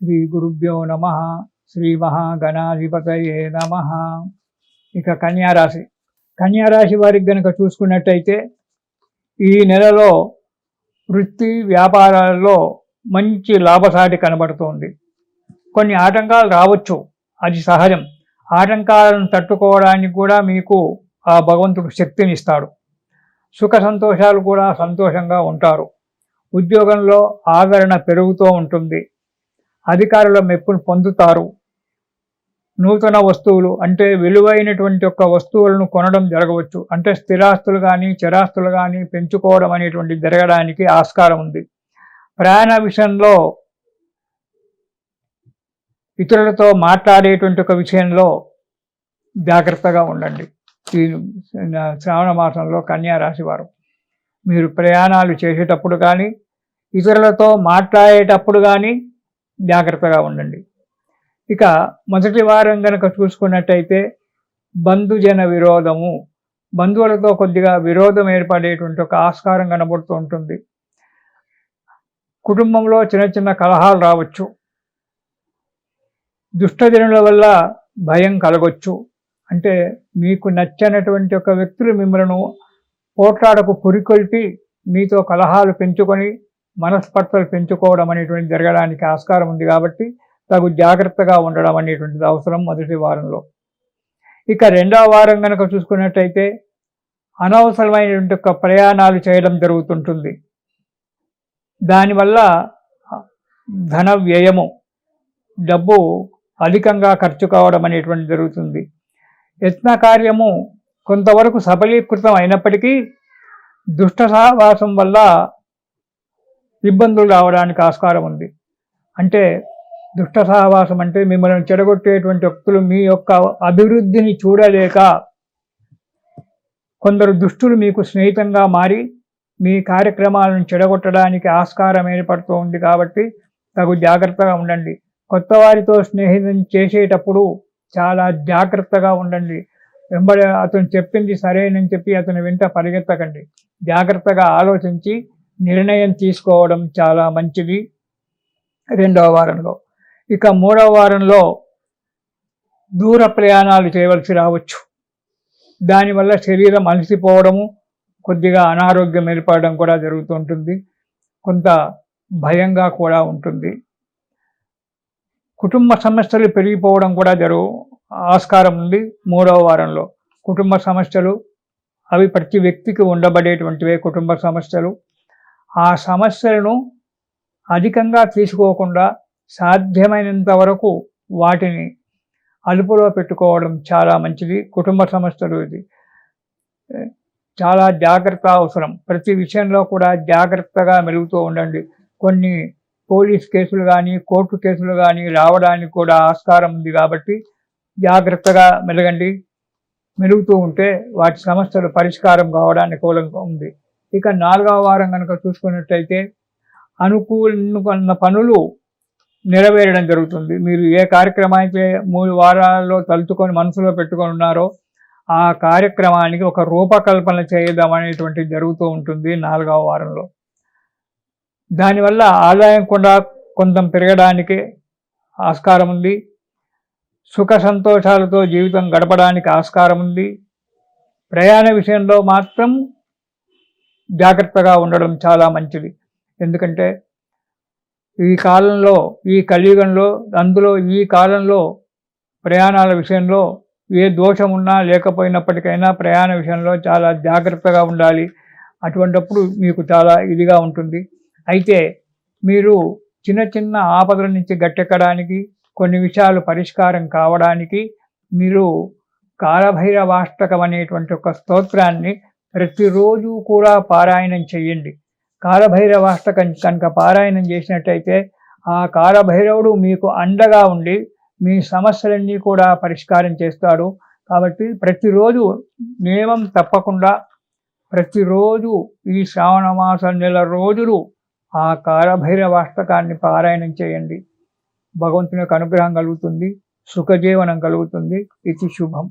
శ్రీ గురుభ్యో నమ శ్రీ మహాగణాధిపతయే నమ. ఇక కన్యారాశి. కన్యారాశి వారికి గనక చూసుకున్నట్టయితే ఈ నెలలో వృత్తి వ్యాపారాల్లో మంచి లాభసాటి కనబడుతోంది. కొన్ని ఆటంకాలు రావచ్చు. అది సహజం. ఆటంకాలను తట్టుకోవడానికి కూడా మీకు ఆ భగవంతుడు శక్తిని ఇస్తాడు. సుఖ సంతోషాలు కూడా సంతోషంగా ఉంటారు. ఉద్యోగంలో ఆదరణ పెరుగుతూ ఉంటుంది. అధికారుల మెప్పును పొందుతారు. నూతన వస్తువులు అంటే విలువైనటువంటి యొక్క వస్తువులను కొనడం జరగవచ్చు. అంటే స్థిరాస్తులు కానీ చిరాస్తులు కానీ పెంచుకోవడం అనేటువంటి జరగడానికి ఆస్కారం ఉంది. ప్రయాణ విషయంలో ఇతరులతో మాట్లాడేటువంటి ఒక విషయంలో జాగ్రత్తగా ఉండండి. ఈ శ్రావణ మాసంలో కన్యారాశి వారు. మీరు ప్రయాణాలు చేసేటప్పుడు కానీ ఇతరులతో మాట్లాడేటప్పుడు కానీ జాగ్రత్తగా ఉండండి. ఇక మొదటి వారం కనుక చూసుకున్నట్టయితే బంధుజన విరోధము. బంధువులతో కొద్దిగా విరోధం ఏర్పడేటువంటి ఒక ఆస్కారం కనబడుతూ ఉంటుంది. కుటుంబంలో చిన్న చిన్న కలహాలు రావచ్చు. దుష్టజనుల వల్ల భయం కలగొచ్చు. అంటే మీకు నచ్చనటువంటి ఒక వ్యక్తులు మిమ్మల్ని పోట్లాడకు పురికొల్పి మీతో కలహాలు పెంచుకొని మనస్పర్ధలు పెంచుకోవడం అనేటువంటి జరగడానికి ఆస్కారం ఉంది కాబట్టి తగు జాగ్రత్తగా ఉండడం అనేటువంటిది అవసరం మొదటి వారంలో. ఇక రెండవ వారం కనుక చూసుకున్నట్టయితే అనవసరమైనటువంటి యొక్క ప్రయాణాలు చేయడం జరుగుతుంటుంది. దానివల్ల ధన వ్యయము డబ్బు అధికంగా ఖర్చు కావడం అనేటువంటి జరుగుతుంది. యత్న కార్యము కొంతవరకు సఫలీకృతం అయినప్పటికీ దుష్ట సహవాసం వల్ల ఇబ్బందులు రావడానికి ఆస్కారం ఉంది. అంటే దుష్ట సహవాసం అంటే మిమ్మల్ని చెడగొట్టేటువంటి వ్యక్తులు మీ యొక్క అభివృద్ధిని చూడలేక కొందరు దుష్టులు మీకు స్నేహితంగా మారి మీ కార్యక్రమాలను చెడగొట్టడానికి ఆస్కారం ఏర్పడుతూ ఉంది కాబట్టి తగు జాగ్రత్తగా ఉండండి. కొత్త వారితో స్నేహితం చేసేటప్పుడు చాలా జాగ్రత్తగా ఉండండి. వెంబడి అతను చెప్పింది సరేనని చెప్పి అతను వెంట పరిగెత్తకండి. జాగ్రత్తగా ఆలోచించి నిర్ణయం తీసుకోవడం చాలా మంచిది. రెండవ వారంలో. ఇక మూడవ వారంలో దూర ప్రయాణాలు చేయవలసి రావచ్చు. దానివల్ల శరీరం అలసిపోవడము కొద్దిగా అనారోగ్యం ఏర్పడడం కూడా జరుగుతుంటుంది. కొంత భయంగా కూడా ఉంటుంది. కుటుంబ సమస్యలు పెరిగిపోవడం కూడా జరుగు ఆస్కారం ఉంది మూడవ వారంలో. కుటుంబ సమస్యలు అవి ప్రతి వ్యక్తికి ఉండబడేటువంటివే కుటుంబ సమస్యలు. ఆ సమస్యలను అధికంగా తీసుకోకుండా సాధ్యమైనంత వరకు వాటిని అదుపులో పెట్టుకోవడం చాలా మంచిది. కుటుంబ సమస్యలు ఇది. చాలా జాగ్రత్త అవసరం. ప్రతి విషయంలో కూడా జాగ్రత్తగా మెలుగుతూ ఉండండి. కొన్ని పోలీస్ కేసులు కానీ కోర్టు కేసులు కానీ రావడానికి కూడా ఆస్కారం ఉంది కాబట్టి జాగ్రత్తగా మెలగండి. మెలుగుతూ ఉంటే వాటి సమస్యలు పరిష్కారం కావడానికి కూలంగా ఉంది. ఇక నాలుగవ వారం కనుక చూసుకున్నట్టయితే అనుకూలన్న పనులు నెరవేరడం జరుగుతుంది. మీరు ఏ కార్యక్రమం అయితే మూడు వారాల్లో తలుచుకొని మనసులో పెట్టుకొని ఉన్నారో ఆ కార్యక్రమానికి ఒక రూపకల్పన చేయడం అనేటువంటి జరుగుతూ ఉంటుంది నాలుగవ వారంలో. దానివల్ల ఆదాయం కూడా కొంత పెరగడానికి ఆస్కారం ఉంది. సుఖ సంతోషాలతో జీవితం గడపడానికి ఆస్కారం ఉంది. ప్రయాణ విషయంలో మాత్రం జాగ్రత్తగా ఉండడం చాలా మంచిది. ఎందుకంటే ఈ కాలంలో ఈ కలియుగంలో అందులో ఈ కాలంలో ప్రయాణాల విషయంలో ఏ దోషం ఉన్నా లేకపోయినప్పటికైనా ప్రయాణ విషయంలో చాలా జాగ్రత్తగా ఉండాలి. అటువంటప్పుడు మీకు చాలా ఇదిగా ఉంటుంది. అయితే మీరు చిన్న చిన్న ఆపదల నుంచి గట్టెక్కడానికి కొన్ని విషయాలు పరిష్కారం కావడానికి మీరు కాలభైరవాష్టకం అనేటువంటి ఒక స్తోత్రాన్ని ప్రతిరోజు కూడా పారాయణం చెయ్యండి కాలభైరవాష్టకం కనుక పారాయణం చేసినట్టయితే ఆ కాలభైరవుడు మీకు అండగా ఉండి మీ సమస్యలన్నీ కూడా పరిష్కారం చేస్తాడు. కాబట్టి ప్రతిరోజు నియమం తప్పకుండా ప్రతిరోజు ఈ శ్రావణ మాసం నెల రోజులు ఆ కాలభైరవాష్టకాన్ని పారాయణం చేయండి. భగవంతుని యొక్క అనుగ్రహం కలుగుతుంది. సుఖజీవనం కలుగుతుంది. ఇది శుభం.